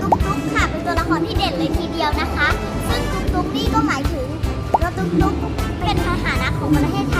ตุ๊กตุ๊กค่ะ เป็นตัวละครที่เด่นเลยทีเดียวนะคะ ซึ่งตุ๊กตุ๊กนี่ก็หมายถึงรถตุ๊กตุ๊กเป็นพาหนะของประเทศ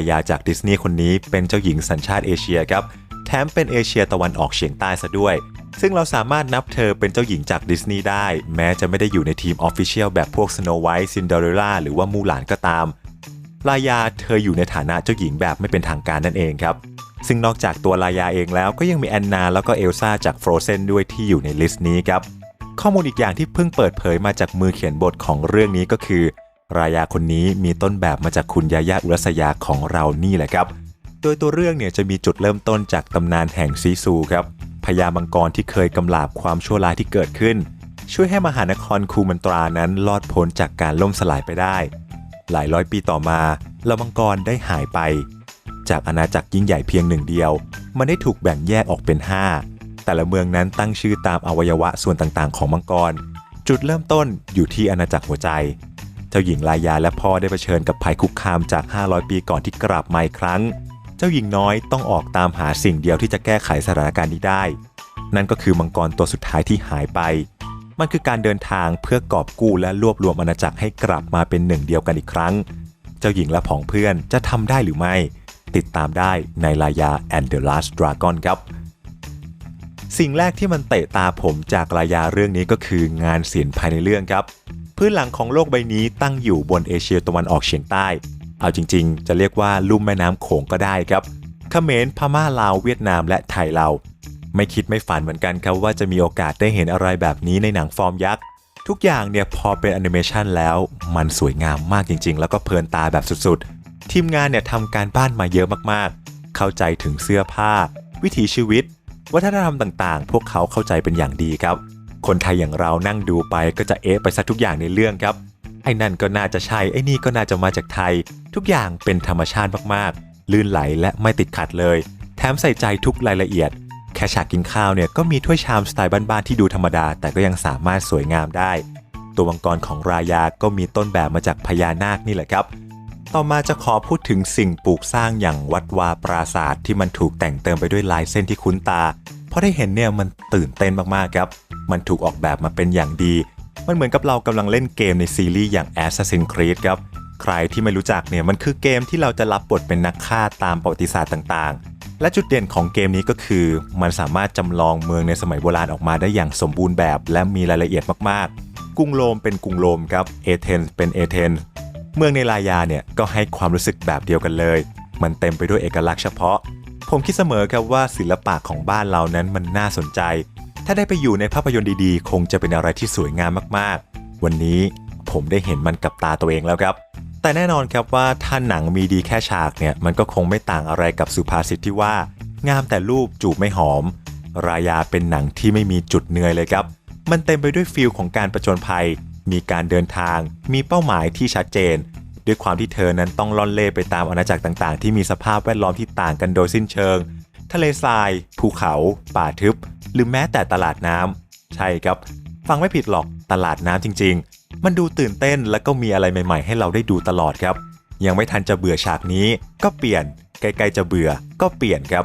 ายาจากดิสนีย์คนนี้เป็นเจ้าหญิงสัญชาติเอเชียครับ แถมเป็นเอเชียตะวันออกเฉียงใต้ซะด้วย ซึ่งเราสามารถนับเธอเป็นเจ้าหญิงจากดิสนีย์ได้ แม้จะไม่ได้อยู่ในทีมออฟฟิเชียลแบบพวก Snow White Cinderella หรือว่ามูหลานก็ตาม ลายาเธออยู่ในฐานะเจ้าหญิงแบบไม่เป็นทางการนั่นเองครับ ซึ่งนอกจากตัวลายาเองแล้วก็ยังมีแอนนาแล้วก็เอลซ่าจาก Frozen ด้วยที่อยู่ในลิสต์นี้ครับข้อมูลอีกอย่างที่เพิ่งเปิดเผยมาจากมือเขียนบทของเรื่องนี้ก็คือ รายาคนนี้มีต้นแบบมาจากคุณยายาอุรัสยาของเรานี่แหละครับ โดยตัวเรื่องเนี่ยจะมีจุดเริ่มต้นจากตำนานแห่งซีซูครับพญามังกรที่เคยกำลาบความชั่วร้ายที่เกิดขึ้น ช่วยให้มหานครคูมันตรานั้นรอดพ้นจากการล่มสลายไปได้ หลายร้อยปีต่อมาเหล่ามังกรได้หายไป จากอาณาจักรยิ่งใหญ่เพียงหนึ่งเดียว มันได้ถูกแบ่งแยกออกเป็น 5 แต่ละเมืองนั้นตั้งชื่อตามอวัยวะส่วนต่างๆ ของมังกร จุดเริ่มต้นอยู่ที่อาณาจักรหัวใจ เจ้าหญิงลายาและพ่อได้เผชิญกับภัยคุกคามจาก 500 ปีก่อนที่กลับมาอีกครั้ง เจ้าหญิงน้อยต้องออกตามหาสิ่งเดียวที่จะแก้ไขสถานการณ์นี้ได้ นั่นก็คือมังกรตัวสุดท้ายที่หายไป มันคือการเดินทางเพื่อกอบกู้และรวบรวมอาณาจักรให้กลับมาเป็นหนึ่งเดียวกันอีกครั้ง เจ้าหญิงและผองเพื่อนจะทำได้หรือไม่ ติดตามได้ในลายา and the last dragon ครับสิ่งแรกที่มันเตะตาผมจากรายาเรื่องนี้ก็คืองานศิลป์ภายในเรื่องครับ พื้นหลังของโลกใบนี้ตั้งอยู่บนเอเชียตะวันออกเฉียงใต้ เอาจริงๆ จะเรียกว่าลุ่มแม่น้ำโขงก็ได้ครับเขมรพม่าลาวเวียดนามและไทยเรา ไม่คิดไม่ฝันเหมือนกันครับว่าจะมีโอกาสได้เห็นอะไรแบบนี้ในหนังฟอร์มยักษ์ทุกอย่างเนี่ยพอเป็นแอนิเมชันแล้ว มันสวยงามมากจริง ๆ แล้วก็เพลินตาแบบสุดๆ ทีมงานเนี่ยทำการบ้านมาเยอะมากๆ เข้าใจถึงเสื้อผ้า วิถีชีวิต วัฒนธรรมต่างๆ พวกเขาเข้าใจเป็นอย่างดีครับ คนไทยอย่างเรานั่งดูไปก็จะเอะไปซะทุกอย่างในเรื่องครับ ไอ้นั่นก็น่าจะใช่ ไอ้นี่ก็น่าจะมาจากไทย ทุกอย่างเป็นธรรมชาติมากๆ ลื่นไหลและไม่ติดขัดเลย แถมใส่ใจทุกรายละเอียด แค่ฉากกินข้าวเนี่ยก็มีถ้วยชามสไตล์บ้านๆที่ดูธรรมดา แต่ก็ยังสามารถสวยงามได้ ตัวมังกรของรายาก็มีต้นแบบมาจากพญานาคนี่แหละครับ ต่อมาจะขอพูดถึงสิ่งปลูกสร้างอย่างวัดวาปราศาสตร์ที่มันถูกแต่งเติมไปด้วยลายเส้นที่คุ้นตา เพอได้เห็นเนี่ยมันตื่นเต้นมากๆครับ มันถูกออกแบบมาเป็นอย่างดี มันเหมือนกับเรากำลังเล่นเกมในซีรีส์อย่าง Assassin's Creed ครับ ใครที่ไม่รู้จักเนี่ยมันคือเกมที่เราจะรับบทเป็นนักฆ่าตามประวัติศาสตร์ต่างๆ และจุดเด่นของเกมนี้ก็คือ มันสามารถจำลองเมืองในสมัยโบราณออกมาได้อย่างสมบูรณ์แบบ และมีรายละเอียดมากๆ กรุงโรมเป็นกรุงโรมครับ เอเธนส์เป็นเอเธนส์ เมืองในลายาเนี่ยก็ให้ความรู้สึกแบบเดียวกันเลย มันเต็มไปด้วยเอกลักษณ์เฉพาะ ผมคิดเสมอครับว่าศิลปะของบ้านเรานั้นมันน่าสนใจ ถ้าได้ไปอยู่ในภาพยนตร์ดีๆ คงจะเป็นอะไรที่สวยงามมากๆ วันนี้ผมได้เห็นมันกับตาตัวเองแล้วครับ แต่แน่นอนครับว่าถ้าหนังมีดีแค่ฉากเนี่ยมันก็คงไม่ต่างอะไรกับสุภาษิตที่ว่า งามแต่รูปจูบไม่หอม รายาเป็นหนังที่ไม่มีจุดเหนื่อยเลยครับ มันเต็มไปด้วยฟิลของการประจนภัย มีการเดินทาง มีเป้าหมายที่ชัดเจน ด้วยความที่เธอนั้นต้องล่อนเล่ไปตามอาณาจักรต่างๆ ที่มีสภาพแวดล้อมที่ต่างกันโดยสิ้นเชิง ทะเลทราย ภูเขา ป่าทึบ หรือแม้แต่ตลาดน้ำใช่ครับ ฟังไม่ผิดหรอกตลาดน้ำจริง ๆ มันดูตื่นเต้นและก็มีอะไรใหม่ ๆ ให้เราได้ดูตลอดครับ ยังไม่ทันจะเบื่อฉากนี้ ก็เปลี่ยนใกล้ๆจะเบื่อก็เปลี่ยนครับ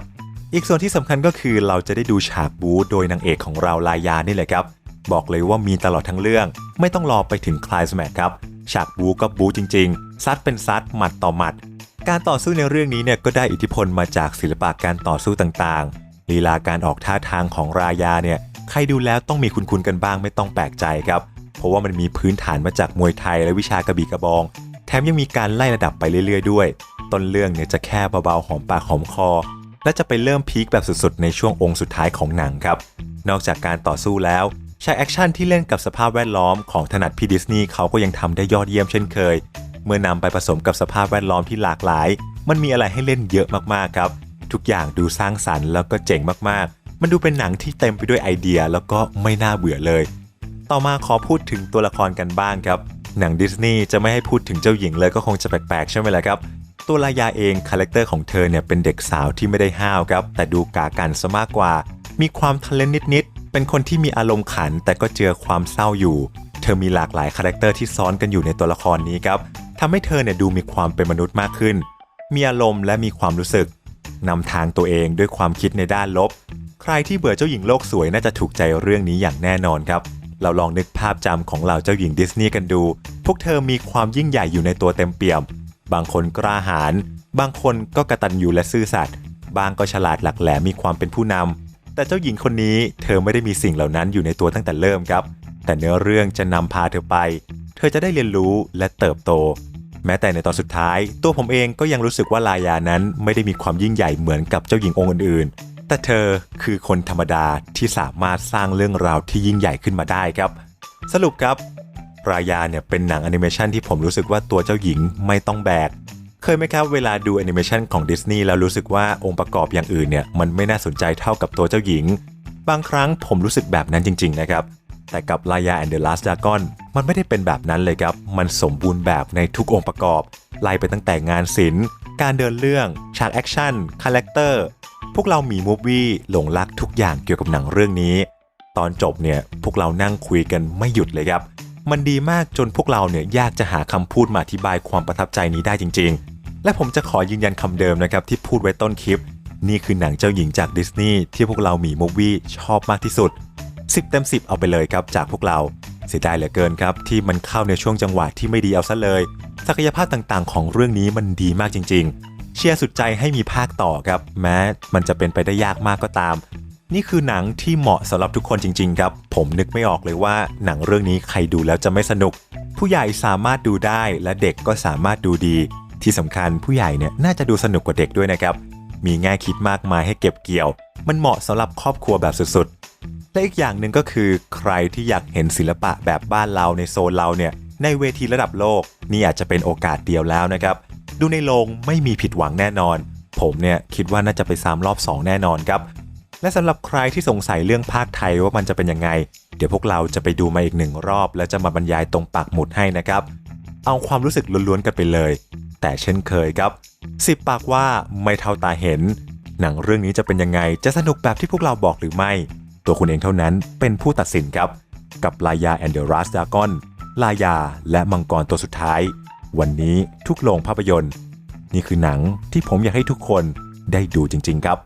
อีกส่วนที่สำคัญก็คือเราจะได้ดูฉากบู๊โดยนางเอกของเราลายานี่แหละครับ บอกเลยว่ามีตลอดทั้งเรื่อง ไม่ต้องรอไปถึงคลายสแมกครับ ฉากบู๊ก็บู๊จริง ๆ ซัดเป็นซัดหมัดต่อหมัด การต่อสู้ในเรื่องนี้เนี่ยก็ได้อิทธิพลมาจากศิลปะการต่อสู้ต่างๆ ลีลาการออกท่าทางของรายาเนี่ยใครดูแล้วต้องมีคุณๆกันบ้างไม่ต้องแปลกใจครับ เพราะว่ามันมีพื้นฐานมาจากมวยไทยและวิชากระบี่กระบอง แถมยังมีการไล่ระดับไปเรื่อยๆ ด้วย ต้นเรื่องเนี่ยจะแค่เบาๆหอมปากหอมคอ และจะไปเริ่มพีคแบบสุดๆ ในช่วงองค์สุดท้ายของหนังครับ นอกจากการต่อสู้แล้ว ฉากแอคชั่นที่เล่นกับสภาพแวดล้อมของถนัดพี่ดิสนีย์เขาก็ยังทำได้ยอดเยี่ยมเช่นเคย เมื่อนำไปผสมกับสภาพแวดล้อมที่หลากหลาย มันมีอะไรให้เล่นเยอะมากๆครับ ทุกอย่างดูสร้างสรรค์แล้วก็เจ๋งมากๆ มันดูเป็นหนังที่เต็มไปด้วยไอเดียแล้วก็ไม่น่าเบื่อเลย ต่อมาขอพูดถึงตัวละครกันบ้างครับ หนังดิสนีย์จะไม่ให้พูดถึงเจ้าหญิงเลยก็คงจะแปลกๆใช่ไหมล่ะครับตัวลายาเองคาแรคเตอร์ของเธอเนี่ยเป็นเด็กสาวที่ไม่ได้ห้าวครับ แต่ดูกากันซะมากกว่า มีความทะเลนนิด เป็นคนที่มีอารมณ์ขัน แต่ก็เจอความเศร้าอยู่ เธอมีหลากหลายคาแรคเตอร์ที่ซ้อนกันอยู่ในตัวละครนี้ครับทำให้เธอเนี่ยดูมีความเป็นมนุษย์มากขึ้น มีอารมณ์และมีความรู้สึกนำทางตัวเองด้วยความคิดในด้านลบ ใครที่เบื่อเจ้าหญิงโลกสวยน่าจะถูกใจเรื่องนี้อย่างแน่นอนครับ เราลองนึกภาพจำของเหล่าเจ้าหญิงดิสนีย์กันดู พวกเธอมีความยิ่งใหญ่อยู่ในตัวเต็มเปี่ยม บางคนกล้าหาญ บางคนก็กระตันอยู่และซื่อสัตย์ บางก็ฉลาดหลักแหลมมีความเป็นผู้นำ แต่เจ้าหญิงคนนี้เธอไม่ได้มีสิ่งเหล่านั้นอยู่ในตัวตั้งแต่เริ่มครับ แต่เนื้อเรื่องจะนำพาเธอไป เธอจะได้เรียนรู้และเติบโต แม้แต่ในตอนสุดท้าย ตัวผมเองก็ยังรู้สึกว่าลายานั้นไม่ได้มีความยิ่งใหญ่เหมือนกับเจ้าหญิงองค์อื่นๆ แต่เธอคือคนธรรมดาที่สามารถสร้างเรื่องราวที่ยิ่งใหญ่ขึ้นมาได้ครับ สรุปครับรายาเนี่ยเป็นหนังแอนิเมชันที่ผมรู้สึกว่าตัวเจ้าหญิงไม่ต้องแบก เคยไหมครับเวลาดูแอนิเมชันของดิสนีย์แล้วรู้สึกว่าองค์ประกอบอย่างอื่นเนี่ยมันไม่น่าสนใจเท่ากับตัวเจ้าหญิง บางครั้งผมรู้สึกแบบนั้นจริง ๆ นะครับ แต่กับลายา and the Last Dragon มันไม่ได้เป็นแบบนั้นเลยครับ มันสมบูรณ์แบบในทุกองค์ประกอบ ไล่ไปตั้งแต่งานศิลป์ การเดินเรื่อง ฉากแอคชั่น คาแรคเตอร์ พวกเรามีมูฟวี่หลงรักทุกอย่างเกี่ยวกับหนังเรื่องนี้ ตอนจบเนี่ยพวกเรานั่งคุยกันไม่หยุดเลยครับ มันดีมากจนพวกเราเนี่ยยากจะหาคำพูดมาอธิบายความประทับใจนี้ได้จริง ๆ และผมจะขอยืนยันคำเดิมนะครับที่พูดไว้ต้นคลิป นี่คือหนังเจ้าหญิงจากดิสนีย์ที่พวกเรามีมูฟวี่ชอบมากที่สุด 10 เต็ม 10 เอาไปเลยครับจากพวกเรา เสียดายเหลือเกินครับ ที่มันเข้าในช่วงจังหวะที่ไม่ดีเอาซะเลย ศักยภาพต่างๆ ของเรื่องนี้มันดีมากจริง ๆ เชียร์สุดใจให้มีภาคต่อครับ แม้มันจะเป็นไปได้ยากมากก็ตาม นี่คือหนังที่เหมาะสำหรับทุกคนจริง ๆ ครับ ผมนึกไม่ออกเลยว่าหนังเรื่องนี้ใครดูแล้วจะไม่สนุก ผู้ใหญ่สามารถดูได้และเด็กก็สามารถดูดี ที่สำคัญผู้ใหญ่เนี่ยน่าจะดูสนุกกว่าเด็กด้วยนะครับ มีแง่คิดมากมายให้เก็บเกี่ยว มันเหมาะสำหรับครอบครัวแบบสุดๆ และอีกอย่างหนึ่งก็คือ ใครที่อยากเห็นศิลปะแบบบ้านเราในโซนเราเนี่ยในเวทีระดับโลกนี่อาจจะเป็นโอกาสเดียวแล้วนะครับ ดูในโรงไม่มีผิดหวังแน่นอน ผมเนี่ยคิดว่าน่าจะไปซ้ำรอบ 2 แน่นอนครับ และสำหรับใครที่สงสัยเรื่องภาคไทยว่ามันจะเป็นยังไง เดี๋ยวพวกเราจะไปดูมาอีกหนึ่งรอบ แล้วจะมาบรรยายตรงปักหมุดให้นะครับ เอาความรู้สึกล้วนๆกันไปเลย แต่เช่นเคยครับสิบปากว่าไม่เท่าตาเห็น หนังเรื่องนี้จะเป็นยังไงจะสนุกแบบที่พวกเราบอกหรือไม่ ตัวคุณเองเท่านั้นเป็นผู้ตัดสินครับ กับลายาแอนเดอรัสดากอนลายาและมังกรตัวสุดท้าย วันนี้ทุกโรงภาพยนตร์ นี่คือหนังที่ผมอยากให้ทุกคนได้ดูจริง ๆ ครับ